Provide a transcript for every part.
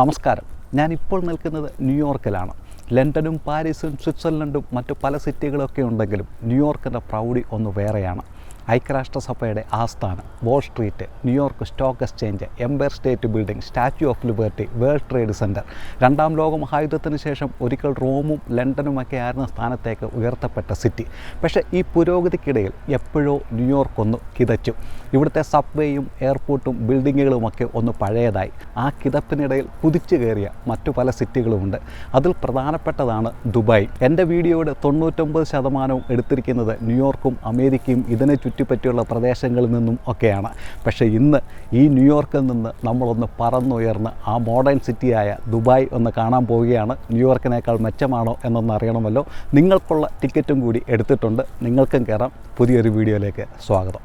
നമസ്കാരം. ഞാൻ ഇപ്പോൾ നിൽക്കുന്നത് ന്യൂയോർക്കിലാണ്. ലണ്ടനും പാരീസും സ്വിറ്റ്സർലൻഡും മറ്റു പല സിറ്റികളൊക്കെ ഉണ്ടെങ്കിലും ന്യൂയോർക്കിന്റെ പ്രൗഢി ഒന്ന് വേറെയാണ്. ഐക്യരാഷ്ട്രസഭയുടെ ആസ്ഥാനം Wall Street New York Stock Exchange Empire State Building Statue of Liberty World Trade Center രണ്ടാം ലോക മഹായുദ്ധത്തിന് ശേഷം ഒരിക്കൽ റോമും ലണ്ടനുമൊക്കെ ആയിരുന്ന സ്ഥാനത്തേക്ക് ഉയർത്തപ്പെട്ട സിറ്റി. പക്ഷേ ഈ പുരോഗതിക്കിടയിൽ എപ്പോഴോ ന്യൂയോർക്ക് ഒന്ന് കിതച്ചു. ഇവിടുത്തെ സബ്വേയും എയർപോർട്ടും ബിൽഡിങ്ങുകളുമൊക്കെ ഒന്ന് പഴയതായി. ആ കിതപ്പിനിടയിൽ കുതിച്ചു കയറിയ മറ്റു പല സിറ്റികളുമുണ്ട്. അതിൽ പ്രധാനപ്പെട്ടതാണ് ദുബായ്. എന്റെ വീഡിയോയുടെ തൊണ്ണൂറ്റൊമ്പത് ശതമാനവും എടുത്തിരിക്കുന്നത് ന്യൂയോർക്കും അമേരിക്കയും. ഇതിനെ ചുറ്റിപ്പറ്റിയുള്ള പ്രദേശങ്ങളിൽ നിന്നും ഒക്കെയാണ്. പക്ഷേ ഇന്ന് ഈ ന്യൂയോർക്കിൽ നിന്ന് നമ്മളൊന്ന് പറന്നുയർന്ന് ആ മോഡേൺ സിറ്റിയായ ദുബായ് ഒന്ന് കാണാൻ പോവുകയാണ്. ന്യൂയോർക്കിനേക്കാൾ മെച്ചമാണോ എന്നൊന്ന് അറിയണമല്ലോ. നിങ്ങൾക്കുള്ള ടിക്കറ്റും കൂടി എടുത്തിട്ടുണ്ട്. നിങ്ങൾക്കും കയറാം. പുതിയൊരു വീഡിയോയിലേക്ക് സ്വാഗതം.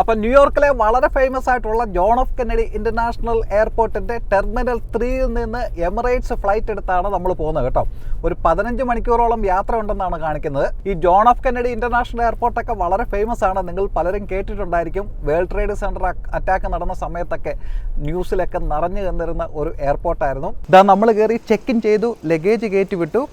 അപ്പോൾ ന്യൂയോർക്കിലെ വളരെ ഫേമസ് ആയിട്ടുള്ള ജോൺ ഓഫ് കെന്നഡി ഇന്റർനാഷണൽ എയർപോർട്ടിന്റെ ടെർമിനൽ ത്രീയിൽ നിന്ന് എമിറേറ്റ്സ് ഫ്ലൈറ്റ് എടുത്താണ് നമ്മൾ പോകുന്നത് കേട്ടോ. ഒരു പതിനഞ്ച് മണിക്കൂറോളം യാത്ര ഉണ്ടെന്നാണ് കാണിക്കുന്നത്. ഈ ജോൺ ഓഫ് കെന്നഡി ഇന്റർനാഷണൽ എയർപോർട്ടൊക്കെ വളരെ ഫേമസ് ആണ്. നിങ്ങൾ പലരും കേട്ടിട്ടുണ്ടായിരിക്കും. വേൾഡ് ട്രേഡ് സെന്റർ അറ്റാക്ക് നടന്ന സമയത്തൊക്കെ ന്യൂസിലൊക്കെ നിറഞ്ഞു നിന്നിരുന്ന ഒരു എയർപോർട്ടായിരുന്നു. ഇതാ നമ്മൾ കയറി ചെക്ക് ഇൻ ചെയ്തു. ലഗേജ് കയറ്റി വിട്ടു.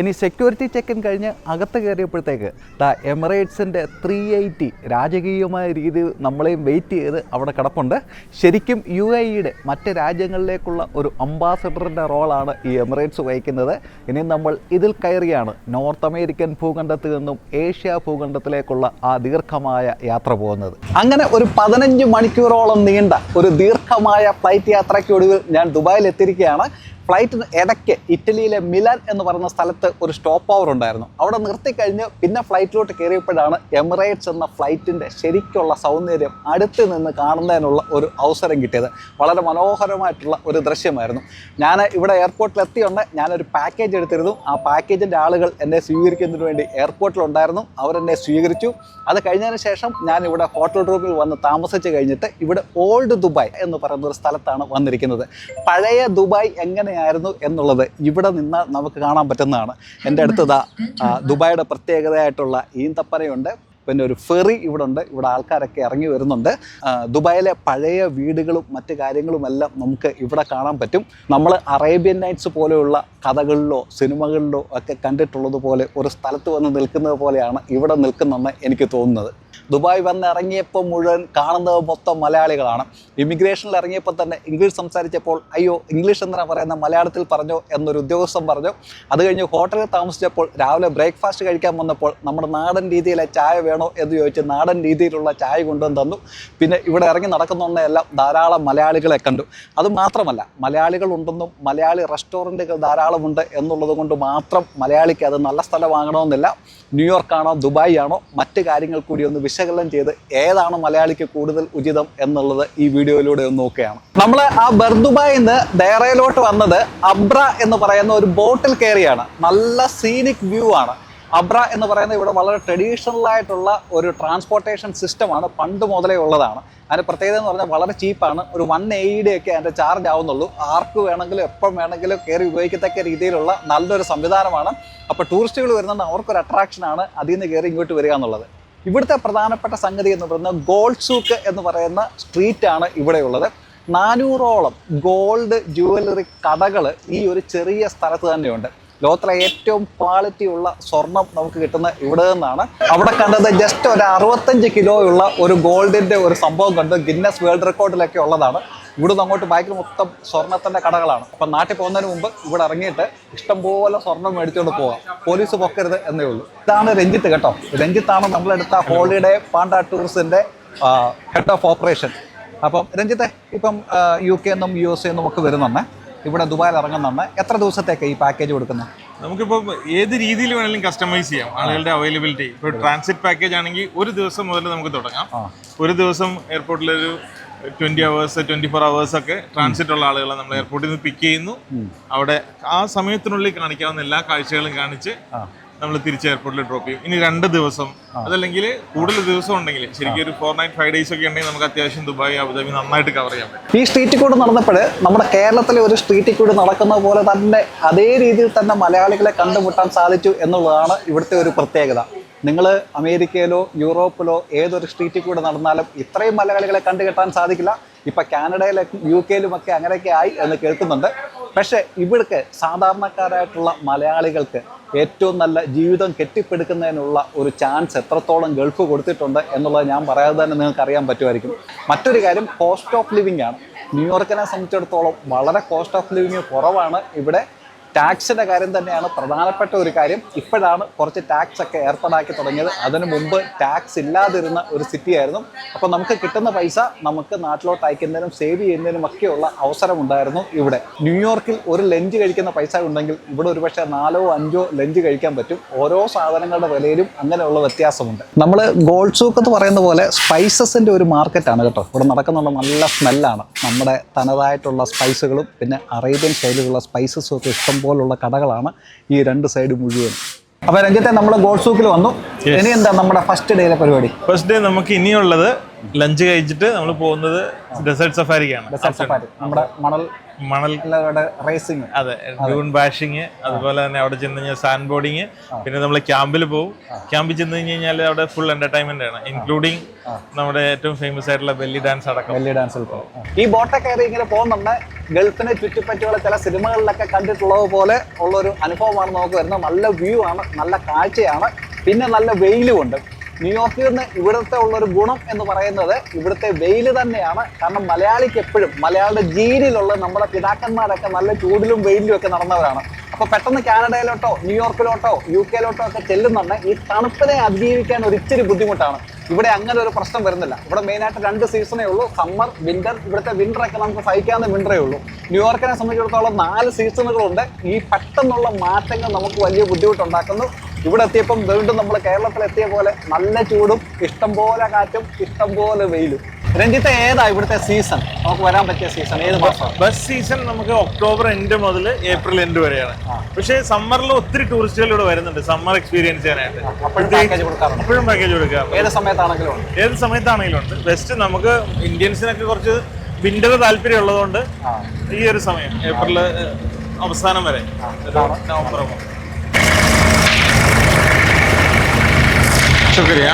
ഇനി സെക്യൂരിറ്റി ചെക്ക് ഇൻ കഴിഞ്ഞ് അകത്ത് കയറിയപ്പോഴത്തേക്ക് ദ എമിറേറ്റ്സിന്റെ ത്രീ എയ്റ്റി രാജകീയമായ രീതിയിൽ നമ്മളെയും വെയിറ്റ് ചെയ്ത് അവിടെ കിടപ്പുണ്ട്. ശരിക്കും യു എ ഇയുടെ മറ്റ് രാജ്യങ്ങളിലേക്കുള്ള ഒരു അംബാസഡറിന്റെ റോളാണ് ഈ എമിറേറ്റ്സ് വഹിക്കുന്നത്. ഇനി നമ്മൾ ഇതിൽ കയറിയാണ് നോർത്ത് അമേരിക്കൻ ഭൂഖണ്ഡത്തിൽ നിന്നും ഏഷ്യ ഭൂഖണ്ഡത്തിലേക്കുള്ള ആ ദീർഘമായ യാത്ര പോകുന്നത്. അങ്ങനെ ഒരു പതിനഞ്ച് മണിക്കൂറോളം നീണ്ട ഒരു ദീർഘമായ ഫ്ലൈറ്റ് യാത്രയ്ക്കൊടുവിൽ ഞാൻ ദുബായിൽ എത്തിയിരിക്കുകയാണ്. ഫ്ലൈറ്റിന് ഇടയ്ക്ക് ഇറ്റലിയിലെ മിലാൻ എന്ന് പറയുന്ന സ്ഥലത്ത് ഒരു സ്റ്റോപ്പ് ഓവർ ഉണ്ടായിരുന്നു. അവിടെ നിർത്തിക്കഴിഞ്ഞ് പിന്നെ ഫ്ലൈറ്റിലോട്ട് കയറിയപ്പോഴാണ് എമിറേറ്റ്സ് എന്ന ഫ്ലൈറ്റിന്റെ ശരിക്കുള്ള സൗന്ദര്യം അടുത്ത് നിന്ന് കാണുന്നതിനുള്ള ഒരു അവസരം കിട്ടിയത്. വളരെ മനോഹരമായിട്ടുള്ള ഒരു ദൃശ്യമായിരുന്നു. ഞാൻ ഇവിടെ എയർപോർട്ടിൽ എത്തിയുണ്ട് ഞാനൊരു പാക്കേജ് എടുത്തിരുന്നു. ആ പാക്കേജിന്റെ ആളുകൾ എന്നെ സ്വീകരിക്കുന്നതിന് വേണ്ടി എയർപോർട്ടിലുണ്ടായിരുന്നു. അവരെന്നെ സ്വീകരിച്ചു. അത് കഴിഞ്ഞതിന് ശേഷം ഞാൻ ഇവിടെ ഹോട്ടൽ റൂമിൽ വന്ന് താമസിച്ച് കഴിഞ്ഞിട്ട് ഇവിടെ ഓൾഡ് ദുബായ് എന്ന് പറയുന്ന ഒരു സ്ഥലത്താണ് വന്നിരിക്കുന്നത്. പഴയ ദുബായ് എങ്ങനെയായിരുന്നു എന്നുള്ളത് ഇവിടെ നിന്ന് നമുക്ക് കാണാൻ പറ്റുന്നതാണ്. എന്റെ അടുത്തതാ ദുബായിയുടെ പ്രത്യേകതയായിട്ടുള്ള ഈന്തപ്പനയുണ്ട്. പിന്നെ ഒരു ഫെറി ഇവിടെ ഉണ്ട് ഇവിടെ ആൾക്കാരൊക്കെ ഇറങ്ങി വരുന്നുണ്ട്. ദുബായിലെ പഴയ വീടുകളും മറ്റു കാര്യങ്ങളുമെല്ലാം നമുക്ക് ഇവിടെ കാണാൻ പറ്റും. നമ്മൾ അറേബ്യൻ നൈറ്റ്സ് പോലെയുള്ള കഥകളിലോ സിനിമകളിലോ ഒക്കെ കണ്ടിട്ടുള്ളത് പോലെ ഒരു സ്ഥലത്ത് വന്ന് നിൽക്കുന്നത് പോലെയാണ് ഇവിടെ നിൽക്കുന്നതെന്ന് എനിക്ക് തോന്നുന്നത്. ദുബായ് വന്ന് ഇറങ്ങിയപ്പോൾ മുഴുവൻ കാണുന്നത് മൊത്തം മലയാളികളാണ്. ഇമിഗ്രേഷനിൽ ഇറങ്ങിയപ്പോൾ തന്നെ ഇംഗ്ലീഷ് സംസാരിച്ചപ്പോൾ അയ്യോ ഇംഗ്ലീഷ് എന്തിനാ പറയുന്ന മലയാളത്തിൽ പറഞ്ഞോ? എന്നൊരു ഉദ്യോഗസ്ഥൻ പറഞ്ഞു. അത് കഴിഞ്ഞ് ഹോട്ടലിൽ താമസിച്ചപ്പോൾ രാവിലെ ബ്രേക്ക്ഫാസ്റ്റ് കഴിക്കാൻ വന്നപ്പോൾ നമ്മുടെ നാടൻ രീതിയിലെ ചായ വേണോ? എന്ന് ചോദിച്ച് നാടൻ രീതിയിലുള്ള ചായ കൊണ്ടുവന്ന് തന്നു. പിന്നെ ഇവിടെ ഇറങ്ങി നടക്കുന്നുണ്ടെല്ലാം ധാരാളം മലയാളികളെ കണ്ടു. അത് മാത്രമല്ല മലയാളികൾ ഉണ്ടെന്നും മലയാളി റെസ്റ്റോറന്റുകൾ ധാരാളമുണ്ട് എന്നുള്ളത് കൊണ്ട് മാത്രം മലയാളിക്ക് അത് നല്ല സ്ഥലമാകണമെന്നില്ല ന്യൂയോർക്കാണോ ദുബായ് ആണോ മറ്റ് കാര്യങ്ങൾ കൂടി ഒന്ന് വിശകലനം ചെയ്ത് ഏതാണ് മലയാളിക്ക് കൂടുതൽ ഉചിതം എന്നുള്ളത് ഈ വീഡിയോയിലൂടെ ഒന്ന് നോക്കുകയാണ്. നമ്മൾ ആ ബർദുബായിൽ നിന്ന് ഡയറയിലോട്ട് വന്നത് അബ്ര എന്ന് പറയുന്ന ഒരു ബോട്ടിൽ കയറിയാണ്. നല്ല സീനിക് വ്യൂ ആണ്. അബ്ര എന്ന് പറയുന്നത് ഇവിടെ വളരെ ട്രഡീഷണൽ ആയിട്ടുള്ള ഒരു ട്രാൻസ്പോർട്ടേഷൻ സിസ്റ്റമാണ് പണ്ട് മുതലേ ഉള്ളതാണ്. അതിന് പ്രത്യേകത എന്ന് പറഞ്ഞാൽ വളരെ ചീപ്പാണ് ഒരു വൺ എയ്ഡി ഒക്കെ അതിന്റെ ചാർജ് ആവുന്നുള്ളൂ. ആർക്ക് വേണമെങ്കിലും എപ്പം വേണമെങ്കിലും കയറി ഉപയോഗിക്കത്തക്ക രീതിയിലുള്ള നല്ലൊരു സംവിധാനമാണ്. അപ്പോൾ ടൂറിസ്റ്റുകൾ വരുന്നുണ്ട് അവർക്കൊരു അട്രാക്ഷനാണ് അതിൽ നിന്ന് കയറി ഇങ്ങോട്ട് വരിക എന്നുള്ളത്. ഇവിടുത്തെ പ്രധാനപ്പെട്ട സംഗതി എന്ന് പറയുന്നത് ഗോൾഡ് സൂക്ക് എന്ന് പറയുന്ന സ്ട്രീറ്റാണ് ഇവിടെയുള്ളത് നാനൂറോളം ഗോൾഡ് ജുവലറി കടകൾ ഈ ഒരു ചെറിയ സ്ഥലത്ത് തന്നെയുണ്ട്. ലോകത്തിലെ ഏറ്റവും ക്വാളിറ്റി ഉള്ള സ്വർണം നമുക്ക് കിട്ടുന്ന ഇവിടെ നിന്നാണ്. അവിടെ കണ്ടത് ജസ്റ്റ് ഒരു അറുപത്തഞ്ച് കിലോ ഉള്ള ഒരു ഗോൾഡിന്റെ ഒരു സംഭവം കണ്ട്. ഗിന്നസ് വേൾഡ് റെക്കോർഡിലൊക്കെ ഉള്ളതാണ്. ഇവിടുന്ന് അങ്ങോട്ട് ബാക്കിൽ മൊത്തം സ്വർണത്തിന്റെ കടകളാണ്. അപ്പം നാട്ടിൽ പോകുന്നതിന് മുമ്പ് ഇവിടെ ഇറങ്ങിയിട്ട് ഇഷ്ടംപോലെ സ്വർണം മേടിച്ചുകൊണ്ട് പോവാം. പോലീസ് പൊക്കരുത് എന്നേ ഉള്ളൂ. ഇതാണ് രഞ്ജിത്ത് കേട്ടോ. രഞ്ജിത്താണ് നമ്മളെടുത്ത ഹോളിഡേ പാണ്ട ടൂറിസ്റ്റിന്റെ ഹെഡ് ഓഫ് ഓപ്പറേഷൻ അപ്പം രഞ്ജിത്തെ ഇപ്പം യു കെ നിന്നും യു എസ് എന്നും ഒക്കെ വരുന്നുണ്ട് ഇവിടെ ദുബായിൽ ഇറങ്ങുന്നുണ്ട് എത്ര ദിവസത്തേക്ക് ഈ പാക്കേജ് കൊടുക്കുന്നത് നമുക്കിപ്പോൾ ഏത് രീതിയിൽ വേണമെങ്കിലും കസ്റ്റമൈസ് ചെയ്യാം ആളുകളുടെ അവൈലബിലിറ്റി ഇപ്പോൾ ട്രാൻസിറ്റ് പാക്കേജ് ആണെങ്കിൽ ഒരു ദിവസം മുതൽ നമുക്ക് തുടങ്ങാം. ഒരു ദിവസം എയർപോർട്ടിലൊരു twenty hours twenty four hours ഒക്കെ ട്രാൻസിറ്റ് ഉള്ള ആളുകളെ നമ്മൾ എയർപോർട്ടിൽ നിന്ന് പിക്ക് ചെയ്യുന്നു. അവിടെ ആ സമയത്തിനുള്ളിൽ കാണിക്കാവുന്ന എല്ലാ കാഴ്ചകളും കാണിച്ച്. നമ്മൾ തിരിച്ച് എയർപോർട്ടിൽ ഡ്രോപ്പ് ചെയ്യും. ഇനി രണ്ട് ദിവസം അതല്ലെങ്കിൽ കൂടുതൽ ദിവസം ഉണ്ടെങ്കിൽ ശരിക്കും ഒരു ഫോർ നൈറ്റ് ഫൈവ് ഡേയ്സ് ഒക്കെ ഉണ്ടെങ്കിൽ നമുക്ക് അത്യാവശ്യം ദുബായ് അബുദാബി നന്നായിട്ട് കവർ ചെയ്യാൻ പറ്റും. ഈ സ്ട്രീറ്റ് കൂടെ നടന്നപ്പോൾ നമ്മുടെ കേരളത്തിലെ ഒരു സ്ട്രീറ്റ് കൂടെ നടക്കുന്ന പോലെ തന്നെ അതേ രീതിയിൽ തന്നെ മലയാളികളെ കണ്ടുമുട്ടാൻ സാധിച്ചു എന്നുള്ളതാണ് ഇവിടുത്തെ ഒരു പ്രത്യേകത. നിങ്ങൾ അമേരിക്കയിലോ യൂറോപ്പിലോ ഏതൊരു സ്ട്രീറ്റിൽ കൂടെ നടന്നാലും ഇത്രയും മലയാളികളെ കണ്ടുകെട്ടാൻ സാധിക്കില്ല. ഇപ്പം കാനഡയിലും യു കെയിലുമൊക്കെ അങ്ങനെയൊക്കെ ആയി എന്ന് കേൾക്കുന്നുണ്ട്. പക്ഷേ ഇവിടേക്ക് സാധാരണക്കാരായിട്ടുള്ള മലയാളികൾക്ക് ഏറ്റവും നല്ല ജീവിതം കെട്ടിപ്പടുക്കുന്നതിനുള്ള ഒരു ചാൻസ് എത്രത്തോളം ഗൾഫ് കൊടുത്തിട്ടുണ്ട് എന്നുള്ളത് ഞാൻ പറയാതെ തന്നെ നിങ്ങൾക്ക് അറിയാൻ പറ്റുമായിരിക്കും. മറ്റൊരു കാര്യം കോസ്റ്റ് ഓഫ് ലിവിംഗ് ആണ്. ന്യൂയോർക്കിനെ സംബന്ധിച്ചിടത്തോളം വളരെ കോസ്റ്റ് ഓഫ് ലിവിങ് കുറവാണ്. ഇവിടെ ടാക്സിന്റെ കാര്യം തന്നെയാണ് പ്രധാനപ്പെട്ട ഒരു കാര്യം. ഇപ്പോഴാണ് കുറച്ച് ടാക്സ് ഒക്കെ ഏർപ്പാടാക്കി തുടങ്ങിയത്. അതിനു മുമ്പ് ടാക്സ് ഇല്ലാതിരുന്ന ഒരു സിറ്റി ആയിരുന്നു. അപ്പോൾ നമുക്ക് കിട്ടുന്ന പൈസ നമുക്ക് നാട്ടിലോട്ട് അയക്കുന്നതിനും സേവ് ചെയ്യുന്നതിനും ഒക്കെയുള്ള അവസരം ഉണ്ടായിരുന്നു ഇവിടെ. ന്യൂയോർക്കിൽ ഒരു ലഞ്ച് കഴിക്കുന്ന പൈസ ഉണ്ടെങ്കിൽ ഇവിടെ ഒരുപക്ഷെ നാലോ അഞ്ചോ ലഞ്ച് കഴിക്കാൻ പറ്റും. ഓരോ സാധനങ്ങളുടെ വിലയിലും അങ്ങനെയുള്ള വ്യത്യാസമുണ്ട്. നമ്മൾ ഗോൾഡ് സൂക്ക് എന്ന് പറയുന്ന പോലെ സ്പൈസസിന്റെ ഒരു മാർക്കറ്റാണ് കേട്ടോ. ഇവിടെ നടക്കുന്നുള്ള നല്ല സ്മെല്ലാണ് നമ്മുടെ തനതായിട്ടുള്ള സ്പൈസുകളും പിന്നെ അറേബ്യൻ ശൈലിയിലുള്ള സ്പൈസസും ഒക്കെ ഇഷ്ടം പോലുള്ള കടകളാണ് ഈ രണ്ട് സൈഡ് മുഴുവൻ അപ്പോൾ രഞ്ജിത്തെ നമ്മൾ ഗോൾഡ് സൂക്കിൽ വന്നു. ഇനി എന്താ നമ്മുടെ ഫസ്റ്റ് ഡേയിലെ പരിപാടി? ഫസ്റ്റ് ഡേ നമുക്ക് ഇനിയുള്ളത് ലഞ്ച് കഴിച്ചിട്ട് നമ്മൾ പോകുന്നത് ഡെസേർട്ട് സഫാരിക്കാണ് സഫാരി നമ്മുടെ മണൽ മണൽ റേസിംഗ് അതെ ഡ്യൂൺ ബാഷിങ് അതുപോലെ തന്നെ അവിടെ ചെന്ന് കഴിഞ്ഞാൽ സാൻഡ് ബോർഡിങ് പിന്നെ നമ്മൾ ക്യാമ്പിൽ പോകും ക്യാമ്പിൽ ചെന്ന് കഴിഞ്ഞ് കഴിഞ്ഞാൽ അവിടെ ഫുൾ എന്റർടൈൻമെന്റ് ആണ്. ഇൻക്ലൂഡിങ് നമ്മുടെ ഏറ്റവും ഫേമസ് ആയിട്ടുള്ള ബെല്ലി ഡാൻസ് അടക്കം. ബെല്ലി ഡാൻസ് പോകും ഈ ബോട്ടൊക്കെ കയറി ഇങ്ങനെ പോകുന്നുണ്ട്? ഗൾഫിനെ ചുറ്റിപ്പറ്റിയുള്ള ചില സിനിമകളിലൊക്കെ കണ്ടിട്ടുള്ളത് പോലെ ഉള്ളൊരു അനുഭവമാണ് നമുക്ക് വരുന്നത്. നല്ല വ്യൂ ആണ് നല്ല കാഴ്ചയാണ്. പിന്നെ നല്ല വെയിലും ഉണ്ട്. ന്യൂയോർക്കിൽ നിന്ന് ഇവിടുത്തെ ഉള്ളൊരു ഗുണം എന്ന് പറയുന്നത് ഇവിടുത്തെ വെയിൽ തന്നെയാണ്. കാരണം മലയാളിക്ക് എപ്പോഴും മലയാളിയുടെ ജീനിലുള്ള നമ്മുടെ പിതാക്കന്മാരൊക്കെ നല്ല ചൂടിലും വെയിലും ഒക്കെ നടന്നവരാണ്. അപ്പൊ പെട്ടെന്ന് കാനഡയിലോട്ടോ ന്യൂയോർക്കിലോട്ടോ യു കെയിലോട്ടോ ഒക്കെ ചെല്ലുന്നുണ്ട്. ഈ തണുപ്പിനെ അതിജീവിക്കാൻ ഒരു ഇച്ചിരി ബുദ്ധിമുട്ടാണ്. ഇവിടെ അങ്ങനെ ഒരു പ്രശ്നം വരുന്നില്ല. ഇവിടെ മെയിനായിട്ട് രണ്ട് സീസണേ ഉള്ളൂ. സമ്മർ വിന്റർ ഇവിടുത്തെ വിന്റർ ഒക്കെ നമുക്ക് സഹിക്കാവുന്ന വിന്ററേ ഉള്ളൂ. ന്യൂയോർക്കിനെ സംബന്ധിച്ചിടത്തോളം നാല് സീസണുകളുണ്ട് ഈ പെട്ടെന്നുള്ള മാറ്റങ്ങൾ നമുക്ക് വലിയ ബുദ്ധിമുട്ടുണ്ടാക്കുന്നു. ഇവിടെ എത്തിയപ്പം വീണ്ടും നമ്മൾ കേരളത്തിൽ എത്തിയ പോലെ നല്ല ചൂടും ഇഷ്ടം പോലെ കാറ്റും ഇഷ്ടം പോലെ വെയിലും. രഞ്ജിത്ത് ഏതാ ഇവിടുത്തെ സീസൺ നമുക്ക് വരാൻ പറ്റിയ സീസൺ ഏത് മാസം? ബസ് സീസൺ നമുക്ക് ഒക്ടോബർ എൻഡ് മുതൽ ഏപ്രിൽ എൻഡ് വരെയാണ്. പക്ഷേ സമ്മറിൽ ഒത്തിരി ടൂറിസ്റ്റുകൾ ഇവിടെ വരുന്നുണ്ട്. സമ്മർ എക്സ്പീരിയൻസ് ചെയ്യാനായിട്ട്. അപ്പോഴും പാക്കേജ് കൊടുക്കാറുണ്ട്? കൊടുക്കാം ഏത് സമയത്താണെങ്കിലും ഏത് സമയത്താണെങ്കിലും ഉണ്ട്. ബെസ്റ്റ് നമുക്ക് ഇന്ത്യൻസിനൊക്കെ കുറച്ച് വിന്റർ താല്പര്യം ഉള്ളതുകൊണ്ട് ഈ ഒരു സമയം ഏപ്രിൽ അവസാനം വരെ. നവംബർ. ശുക്രിയ.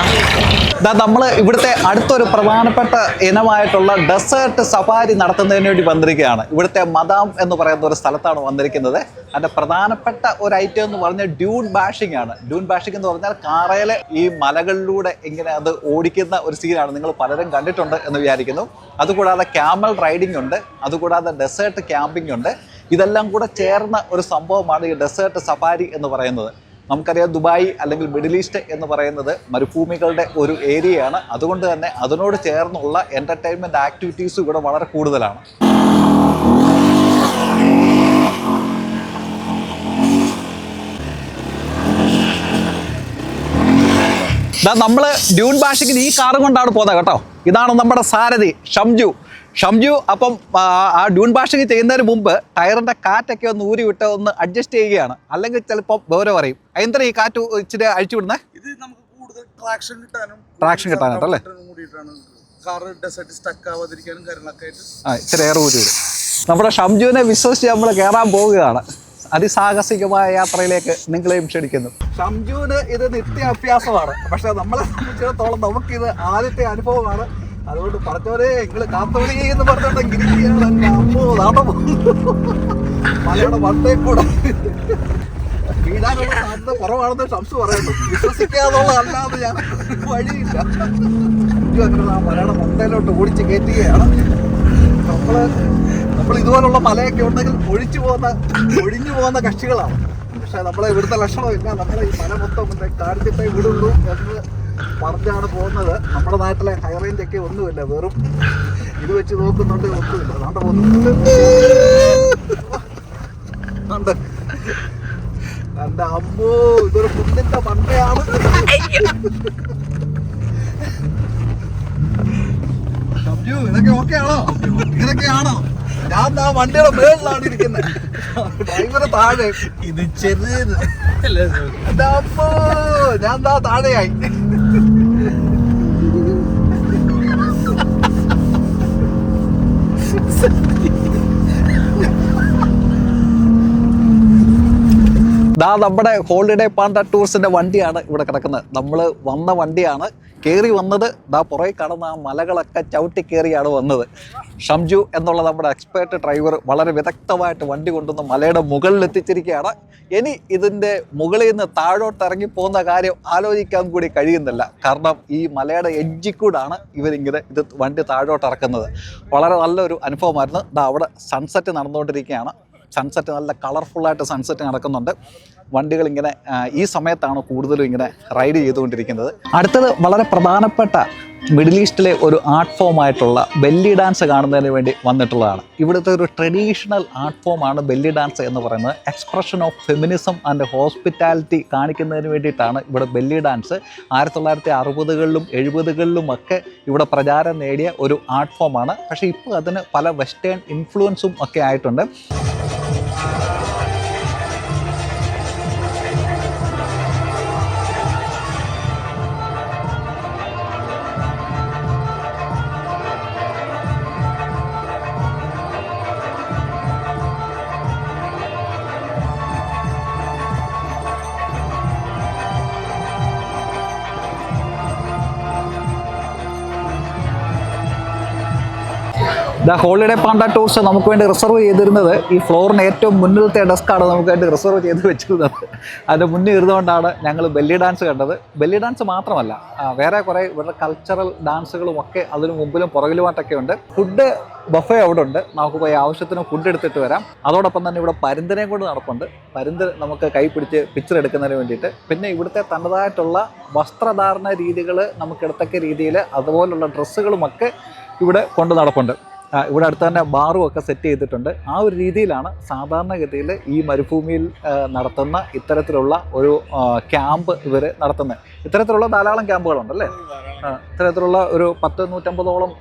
നമ്മൾ ഇവിടുത്തെ അടുത്തൊരു പ്രധാനപ്പെട്ട ഇനമായിട്ടുള്ള ഡെസേർട്ട് സഫാരി നടത്തുന്നതിന് വേണ്ടി വന്നിരിക്കുകയാണ്. ഇവിടുത്തെ മദാം എന്ന് പറയുന്ന ഒരു സ്ഥലത്താണ് വന്നിരിക്കുന്നത്. അതിന്റെ പ്രധാനപ്പെട്ട ഒരു ഐറ്റം എന്ന് പറഞ്ഞാൽ ഡ്യൂൺ ബാഷിംഗ് ആണ്. ഡ്യൂൺ ബാഷിംഗ് എന്ന് പറഞ്ഞാൽ കാറയിലെ ഈ മലകളിലൂടെ ഇങ്ങനെ അത് ഓടിക്കുന്ന ഒരു സീനാണ്. നിങ്ങൾ പലരും കണ്ടിട്ടുണ്ട് എന്ന് വിചാരിക്കുന്നു. അതുകൂടാതെ ക്യാമൽ റൈഡിംഗ് ഉണ്ട്. അതുകൂടാതെ ഡെസേർട്ട് ക്യാമ്പിംഗ് ഉണ്ട്. ഇതെല്ലാം കൂടെ ചേർന്ന ഒരു സംഭവമാണ് ഈ ഡെസേർട്ട് സഫാരി എന്ന് പറയുന്നത്. നമുക്കറിയാം ദുബായ് അല്ലെങ്കിൽ മിഡിൽ ഈസ്റ്റ് എന്ന് പറയുന്നത് മരുഭൂമികളുടെ ഒരു ഏരിയയാണ്. അതുകൊണ്ട് തന്നെ അതിനോട് ചേർന്നുള്ള എന്റർടൈൻമെന്റ് ആക്ടിവിറ്റീസും ഇവിടെ വളരെ കൂടുതലാണ്. നമ്മൾ ഡ്യൂൺ ഭാഷയ്ക്ക് ഈ കാറും കൊണ്ടാണ് പോകുന്നത് കേട്ടോ. ഇതാണ് നമ്മുടെ സാരഥി ഷംജു. ഷംജു അപ്പം ആ, ഡ്യൂൺ ബാഷിങ് ചെയ്യുന്നതിന് മുമ്പ് ടയറിന്റെ കാറ്റൊക്കെ ഒന്ന് ഊരി വിട്ട് ഒന്ന് അഡ്ജസ്റ്റ് ചെയ്യുകയാണ്. അല്ലെങ്കിൽ ചിലപ്പോൾ ഗൗരവ് പറയും എന്തിനാ ഈ കാറ്റ് ഇച്ചിരി അഴിച്ചു വിടുന്നത് ഇത് നമുക്ക് കൂടുതൽ ട്രാക്ഷൻ കിട്ടാനും ട്രാക്ഷൻ കിട്ടാനായിട്ട് അല്ലേ? കൂടിയിട്ടാണ്. കാറ് ഡെസേർട്ട് സ്റ്റക്ക് ആവാതിരിക്കാനും കാര്യങ്ങളൊക്കെ ആയിട്ട്. ആ ഇച്ചിരി ഊരി വിടും. നമ്മുടെ ഷംജുവിനെ വിശ്വസിച്ച് നമ്മൾ കയറാൻ പോവുകയാണ് അതിസാഹസികമായ യാത്രയിലേക്ക് നിങ്ങളെയും ക്ഷണിക്കുന്നു. ഷംജുവിന് ഇത് നിത്യ അഭ്യാസമാണ് പക്ഷെ നമ്മളെ സംബന്ധിച്ചിടത്തോളം നമുക്കിത് ആദ്യത്തെ അനുഭവമാണ്. അതുകൊണ്ട് പറഞ്ഞവരെ നിങ്ങൾ കാത്തോളി എന്ന് പറഞ്ഞോണ്ട് എന്റെ അമ്മോ നാട്ടം മലയുടെ വട്ടേ കൂടെ വീഴാനുള്ള സാധ്യത കുറവാണെന്ന് ഷംസ് പറയുന്നു. വിശ്വസിക്കാന്നുള്ളതല്ലാതെ ഞാൻ വഴിയില്ല. അങ്ങനെ ആ മലയുടെ മണ്ടയിലോട്ട് ഓടിച്ച് കയറ്റുകയാണ്. നമ്മൾ നമ്മൾ ഇതുപോലുള്ള മലയൊക്കെ ഉണ്ടെങ്കിൽ ഒഴിച്ചു പോകുന്ന ഒഴിഞ്ഞു പോകുന്ന കക്ഷികളാണ്. പക്ഷെ നമ്മളെ ഇവിടുത്തെ ലക്ഷണമില്ല. നമ്മളെ ഈ മല മൊത്തം കാണിച്ചിട്ടേ വിടുള്ളൂ എന്ന് പറഞ്ഞാണ് പോകുന്നത്. നമ്മുടെ നാട്ടിലെ ഹൈ റേഞ്ച് ഒക്കെ ഒന്നുമില്ല. വെറും ഇത് വെച്ച് നോക്കുന്നുണ്ട് ഒന്നുമില്ല. അതാണ്ട് പോകുന്നു ഉണ്ട്. എന്റെ അമ്മോ ഇതൊരു കുന്നിന്റെ മണ്ടയാണ്. ഇതൊക്കെ ഓക്കെ ആണോ? ഇതൊക്കെയാണോ ഞാൻ ആ വണ്ടിയുടെ മേളിലാണ് ഇരിക്കുന്നത് ഡ്രൈവർ താഴെ. ഇത് ചെറിയ ഞാൻ താഴെയായി. ദാ നമ്മുടെ ഹോളിഡേ പാണ്ട ടൂർസിന്റെ വണ്ടിയാണ് ഇവിടെ കിടക്കുന്നത്. നമ്മൾ വന്ന വണ്ടിയാണ് കയറി വന്നത് ദാ പുറകെ കടന്ന ആ മലകളൊക്കെ ചവിട്ടി കയറിയാണ് വന്നത്. ഷംജു എന്നുള്ള നമ്മുടെ എക്സ്പേർട്ട് ഡ്രൈവർ വളരെ വിദഗ്ധമായിട്ട് വണ്ടി കൊണ്ടുവന്ന് മലയുടെ മുകളിൽ എത്തിച്ചിരിക്കുകയാണ്. ഇനി ഇതിന്റെ മുകളിൽ നിന്ന് താഴോട്ട് ഇറങ്ങി പോകുന്ന കാര്യം ആലോചിക്കാൻ കൂടി കഴിയുന്നില്ല. കാരണം ഈ മലയുടെ എഡ്ജിൽ കൂടാണ് ഇവരിങ്ങനെ ഇത് വണ്ടി താഴോട്ട് ഇറക്കുന്നത്. വളരെ നല്ലൊരു അനുഭവമായിരുന്നു. ദാ അവിടെ സൺസെറ്റ് നടന്നുകൊണ്ടിരിക്കുകയാണ്. സൺസെറ്റ് നല്ല കളർഫുള്ളായിട്ട് സൺസെറ്റ് നടക്കുന്നുണ്ട്. വണ്ടികൾ ഇങ്ങനെ ഈ സമയത്താണ് കൂടുതലും ഇങ്ങനെ റൈഡ് ചെയ്തുകൊണ്ടിരിക്കുന്നത്. അടുത്തത് വളരെ പ്രധാനപ്പെട്ട മിഡിൽ ഈസ്റ്റിലെ ഒരു ആർട്ട് ഫോം ആയിട്ടുള്ള ബെല്ലി ഡാൻസ് കാണുന്നതിന് വേണ്ടി വന്നിട്ടുള്ളതാണ്. ഇവിടുത്തെ ഒരു ട്രഡീഷണൽ ആർട്ട് ഫോമാണ് ബെല്ലി ഡാൻസ് എന്ന് പറയുന്നത്. Expression of feminism and hospitality കാണിക്കുന്നതിന് വേണ്ടിയിട്ടാണ് ഇവിടെ ബെല്ലി ഡാൻസ് ആയിരത്തി തൊള്ളായിരത്തി അറുപതുകളിലും എഴുപതുകളിലും ഒക്കെ ഇവിടെ പ്രചാരം നേടിയ ഒരു ആർട്ട് ഫോമാണ് പക്ഷേ ഇപ്പോൾ അതിന് പല വെസ്റ്റേൺ ഇൻഫ്ലുവൻസും ഒക്കെ ആയിട്ടുണ്ട്. ദ ഹോളിഡേ പാണ്ട ടൂർസ് നമുക്ക് വേണ്ടി റിസർവ് ചെയ്തിരുന്നത് ഈ ഫ്ലോറിന് ഏറ്റവും മുന്നിലത്തെ ഡെസ്ക്കാണ് നമുക്ക് വേണ്ടി റിസർവ് ചെയ്ത് വെച്ചിരുന്നത്. അതിന്റെ മുന്നിൽ ഇരുന്നുകൊണ്ടാണ് ഞങ്ങൾ ബെല്ലി ഡാൻസ് കണ്ടത്. ബെല്ലി ഡാൻസ് മാത്രമല്ല വേറെ കുറേ ഇവരുടെ കൾച്ചറൽ ഡാൻസുകളും ഒക്കെ അതിന് മുമ്പിലും പുറകിലുമായിട്ടൊക്കെ ഉണ്ട്. ഫുഡ് ബഫേ അവിടെ ഉണ്ട്. നമുക്ക് പോയി ആവശ്യത്തിന് ഫുഡ് എടുത്തിട്ട് വരാം. അതോടൊപ്പം തന്നെ ഇവിടെ പരുന്തിനെയും കൊണ്ട് നടപ്പുണ്ട്. പരുന്ത് നമുക്ക് കൈ പിടിച്ച് പിക്ചർ എടുക്കുന്നതിന് വേണ്ടിയിട്ട്. പിന്നെ ഇവിടുത്തെ തനതായിട്ടുള്ള വസ്ത്രധാരണ രീതികൾ നമുക്ക് എടുത്തക്ക രീതിയിൽ അതുപോലുള്ള ഡ്രസ്സുകളുമൊക്കെ ഇവിടെ കൊണ്ട് നടപ്പുണ്ട്. ഇവിടെ അടുത്ത് തന്നെ ബാറും ഒക്കെ സെറ്റ് ചെയ്തിട്ടുണ്ട്. ആ ഒരു രീതിയിലാണ് സാധാരണഗതിയിൽ ഈ മരുഭൂമിയിൽ നടത്തുന്ന ഇത്തരത്തിലുള്ള ഒരു ക്യാമ്പ് ഇവർ നടത്തുന്നത്. ഇത്തരത്തിലുള്ള ധാരാളം ക്യാമ്പുകളുണ്ടല്ലേ? അല്ലേ ഇത്തരത്തിലുള്ള ഒരു പത്ത് നൂറ്റമ്പതോളം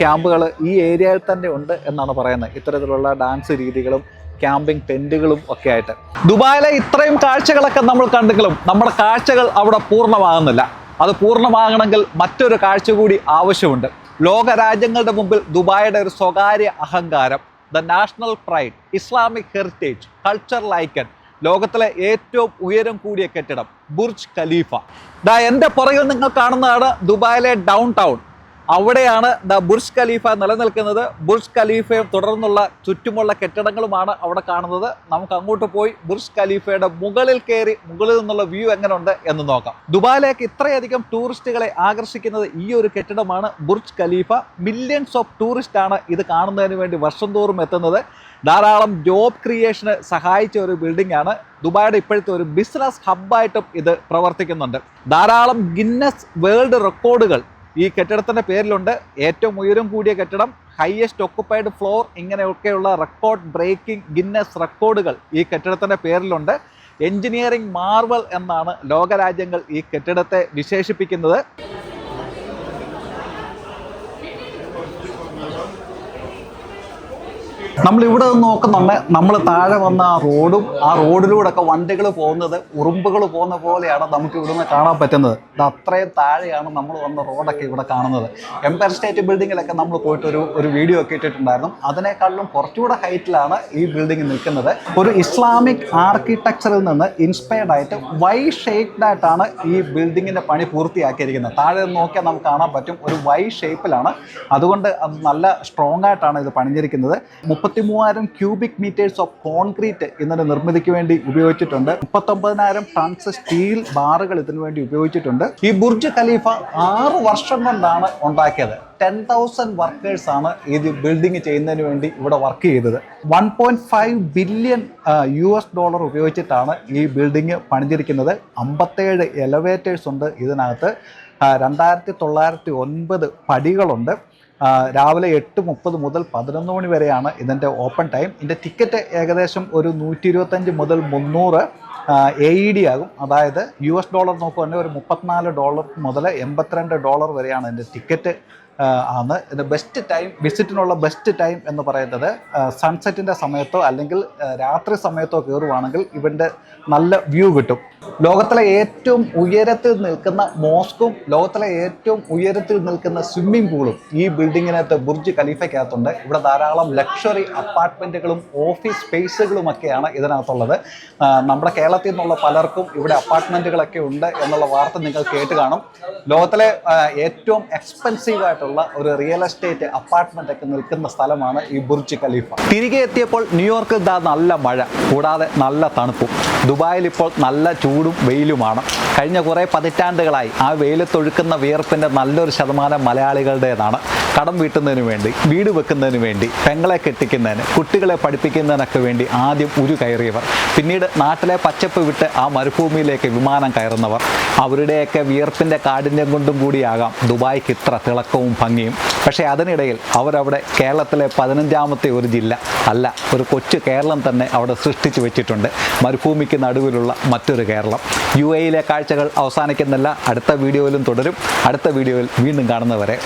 ക്യാമ്പുകൾ ഈ ഏരിയയിൽ തന്നെ ഉണ്ട് എന്നാണ് പറയുന്നത്. ഇത്തരത്തിലുള്ള ഡാൻസ് രീതികളും ക്യാമ്പിംഗ് ടെന്റുകളും ഒക്കെ ആയിട്ട്. ദുബായിലെ ഇത്രയും കാഴ്ചകളൊക്കെ നമ്മൾ കണ്ടെങ്കിലും നമ്മുടെ കാഴ്ചകൾ അവിടെ പൂർണമാകുന്നില്ല. അത് പൂർണമാകണമെങ്കിൽ മറ്റൊരു കാഴ്ച കൂടി ആവശ്യമുണ്ട്. ലോക രാജ്യങ്ങളുടെ മുമ്പിൽ ദുബായുടെ ഒരു സ്വകാര്യ അഹങ്കാരം the national pride Islamic heritage cultural icon ലോകത്തിലെ ഏറ്റവും ഉയരം കൂടിയ കെട്ടിടം ബുർജ് ഖലീഫ ദാ എന്റെ പുറകിൽ നിങ്ങൾ കാണുന്നതാണ് ദുബായിലെ ഡൗൺ ടൗൺ അവിടെയാണ് ദ ബുർജ് ഖലീഫ നിലനിൽക്കുന്നത്. ബുർജ് ഖലീഫയും തുടർന്നുള്ള ചുറ്റുമുള്ള കെട്ടിടങ്ങളുമാണ് അവിടെ കാണുന്നത്. നമുക്ക് അങ്ങോട്ട് പോയി ബുർജ് ഖലീഫയുടെ മുകളിൽ കയറി മുകളിൽ നിന്നുള്ള വ്യൂ എങ്ങനെയുണ്ട് എന്ന് നോക്കാം. ദുബായിലേക്ക് ഇത്രയധികം ടൂറിസ്റ്റുകളെ ആകർഷിക്കുന്നത് ഈ ഒരു കെട്ടിടമാണ് Burj Khalifa. Millions of tourist ആണ് ഇത് കാണുന്നതിന് വേണ്ടി വർഷം തോറും എത്തുന്നത്. ധാരാളം ജോബ് ക്രിയേഷന് സഹായിച്ച ഒരു ബിൽഡിംഗ് ആണ്. ദുബായുടെ ഇപ്പോഴത്തെ ഒരു ബിസിനസ് ഹബ്ബായിട്ടും ഇത് പ്രവർത്തിക്കുന്നുണ്ട്. ധാരാളം ഗിന്നസ് വേൾഡ് റെക്കോർഡുകൾ ഈ കെട്ടിടത്തിന്റെ പേരിലുണ്ട്. ഏറ്റവും ഉയരം കൂടിയ കെട്ടിടം ഹയസ്റ്റ് ഒക്കുപ്പൈഡ് ഫ്ലോർ ഇങ്ങനെയൊക്കെയുള്ള റെക്കോർഡ് ബ്രേക്കിംഗ് ഗിന്നസ് റെക്കോർഡുകൾ ഈ കെട്ടിടത്തിന്റെ പേരിലുണ്ട്. എഞ്ചിനീയറിംഗ് മാർവൽ എന്നാണ് ലോകരാജ്യങ്ങൾ ഈ കെട്ടിടത്തെ വിശേഷിപ്പിക്കുന്നത്. നമ്മൾ ഇവിടെ നിന്ന് നോക്കുന്നുണ്ട് നമ്മൾ താഴെ വന്ന ആ റോഡും ആ റോഡിലൂടെ ഒക്കെ വണ്ടികൾ പോകുന്നത് ഉറുമ്പുകൾ പോകുന്ന പോലെയാണ് നമുക്ക് ഇവിടെ നിന്ന് കാണാൻ പറ്റുന്നത്. ഇത് അത്രയും താഴെയാണ് നമ്മൾ വന്ന റോഡൊക്കെ ഇവിടെ കാണുന്നത്. എംപയർ സ്റ്റേറ്റ് ബിൽഡിങ്ങിലൊക്കെ നമ്മൾ പോയിട്ട് ഒരു ഒരു വീഡിയോ ഒക്കെ ഇട്ടിട്ടുണ്ടായിരുന്നു. അതിനേക്കാളും കുറച്ചുകൂടെ ഹൈറ്റിലാണ് ഈ ബിൽഡിംഗ് നിൽക്കുന്നത്. ഒരു ഇസ്ലാമിക് ആർക്കിടെക്ചറിൽ നിന്ന് ഇൻസ്പയർഡ് ആയിട്ട് വൈ ഷേപ്ഡ് ആയിട്ടാണ് ഈ ബിൽഡിങ്ങിന്റെ പണി പൂർത്തിയാക്കിയിരിക്കുന്നത്. താഴെ നിന്ന് നോക്കിയാൽ നമുക്ക് കാണാൻ പറ്റും. ഒരു വൈ ഷേപ്പിലാണ് അതുകൊണ്ട് അത് നല്ല സ്ട്രോങ് ആയിട്ടാണ് ഇത് പണിഞ്ഞിരിക്കുന്നത്. മുപ്പത്തി മൂവായിരം ക്യൂബിക് മീറ്റേഴ്സ് ഓഫ് കോൺക്രീറ്റ് ഇതിന്റെ നിർമ്മിതിക്ക് വേണ്ടി ഉപയോഗിച്ചിട്ടുണ്ട്. മുപ്പത്തൊമ്പതിനായിരം ടൺസ് സ്റ്റീൽ ബാറുകൾ ഇതിനു വേണ്ടി ഉപയോഗിച്ചിട്ടുണ്ട്. ഈ ബുർജ് ഖലീഫ ആറ് വർഷം കൊണ്ടാണ് ഉണ്ടാക്കിയത്. ടെൻ തൗസൻഡ് വർക്കേഴ്സ് ആണ് ഇത് ബിൽഡിംഗ് ചെയ്യുന്നതിന് വേണ്ടി ഇവിടെ വർക്ക് ചെയ്തത്. One point five billion U S dollar ഉപയോഗിച്ചിട്ടാണ് ഈ ബിൽഡിംഗ് പണിഞ്ഞിരിക്കുന്നത് അമ്പത്തേഴ് എലവേറ്റേഴ്സ് ഉണ്ട് ഇതിനകത്ത്. രണ്ടായിരത്തി തൊള്ളായിരത്തി ഒൻപത് പടികളുണ്ട്. രാവിലെ എട്ട് മുപ്പത് മുതൽ പതിനൊന്ന് മണി വരെയാണ് ഇതിന്റെ ഓപ്പൺ ടൈം. ഇതിന്റെ ടിക്കറ്റ് ഏകദേശം ഒരു നൂറ്റി ഇരുപത്തഞ്ച് മുതൽ മുന്നൂറ് എ ഇ ഡി ആകും. അതായത് യു എസ് ഡോളർ നോക്കുകയാണെങ്കിൽ ഒരു മുപ്പത്തിനാല് ഡോളർ മുതൽ എൺപത്തിരണ്ട് ഡോളർ വരെയാണ് ഇതിന്റെ ടിക്കറ്റ്. ആണ്. ഇത് ബെസ്റ്റ് ടൈം വിസിറ്റിനുള്ള ബെസ്റ്റ് ടൈം എന്ന് പറയുന്നത് സൺസെറ്റിന്റെ സമയത്തോ അല്ലെങ്കിൽ രാത്രി സമയത്തോ കയറുവാണെങ്കിൽ ഇവന്റെ നല്ല വ്യൂ കിട്ടും. ലോകത്തിലെ ഏറ്റവും ഉയരത്തിൽ നിൽക്കുന്ന മോസ്കും ലോകത്തിലെ ഏറ്റവും ഉയരത്തിൽ നിൽക്കുന്ന സ്വിമ്മിംഗ് പൂളും ഈ ബിൽഡിങ്ങിനകത്ത് ബുർജ് ഖലീഫയ്ക്കകത്തുണ്ട്. ഇവിടെ ധാരാളം ലക്ഷറി അപ്പാർട്ട്മെന്റുകളും ഓഫീസ് സ്പേസുകളും ഒക്കെയാണ് ഇതിനകത്തുള്ളത് നമ്മുടെ കേരളത്തിൽ നിന്നുള്ള പലർക്കും ഇവിടെ അപ്പാർട്ട്മെന്റുകളൊക്കെ ഉണ്ട് എന്നുള്ള വാർത്ത നിങ്ങൾ കേട്ട് കാണും. ലോകത്തിലെ ഏറ്റവും എക്സ്പെൻസീവ് ആയിട്ടുള്ള ഒരു റിയൽ എസ്റ്റേറ്റ് അപ്പാർട്ട്മെന്റ് ഒക്കെ നിൽക്കുന്ന സ്ഥലമാണ് ഈ ബുർജ് ഖലീഫ. തിരികെ എത്തിയപ്പോൾ ന്യൂയോർക്കിൽ ദാ നല്ല മഴ കൂടാതെ നല്ല തണുപ്പും. ദുബായിൽ ഇപ്പോൾ നല്ല ചൂടും വെയിലുമാണ്. കഴിഞ്ഞ കുറേ പതിറ്റാണ്ടുകളായി ആ വെയിലത്തൊഴുക്കുന്ന വിയർപ്പിന്റെ നല്ലൊരു ശതമാനം മലയാളികളുടേതാണ്. കടം വീട്ടുന്നതിന് വേണ്ടി വീട് വെക്കുന്നതിന് വേണ്ടി പെങ്ങളെ കെട്ടിക്കുന്നതിന് കുട്ടികളെ പഠിപ്പിക്കുന്നതിനൊക്കെ വേണ്ടി ആദ്യം ഉരു കയറിയവർ. പിന്നീട് നാട്ടിലെ പച്ചപ്പ് വിട്ട് ആ മരുഭൂമിയിലേക്ക് വിമാനം കയറുന്നവർ. അവരുടെയൊക്കെ വിയർപ്പിന്റെ കാഠിന്യം കൊണ്ടും കൂടിയാകാം. ദുബായ്ക്ക് ഇത്ര തിളക്കവും ഭംഗിയും. പക്ഷേ അതിനിടയിൽ അവരവിടെ കേരളത്തിലെ പതിനഞ്ചാമത്തെ ഒരു ജില്ല അല്ല ഒരു കൊച്ചു കേരളം തന്നെ അവിടെ സൃഷ്ടിച്ചു വെച്ചിട്ടുണ്ട്. മരുഭൂമിക്ക് നടുവിലുള്ള മറ്റൊരു കേരളം. യു എയിലെ കാഴ്ചകൾ അവസാനിക്കുന്നില്ല. അടുത്ത വീഡിയോയിലും തുടരും. അടുത്ത വീഡിയോയിൽ വീണ്ടും കാണുന്നവരെ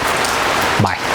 Bye.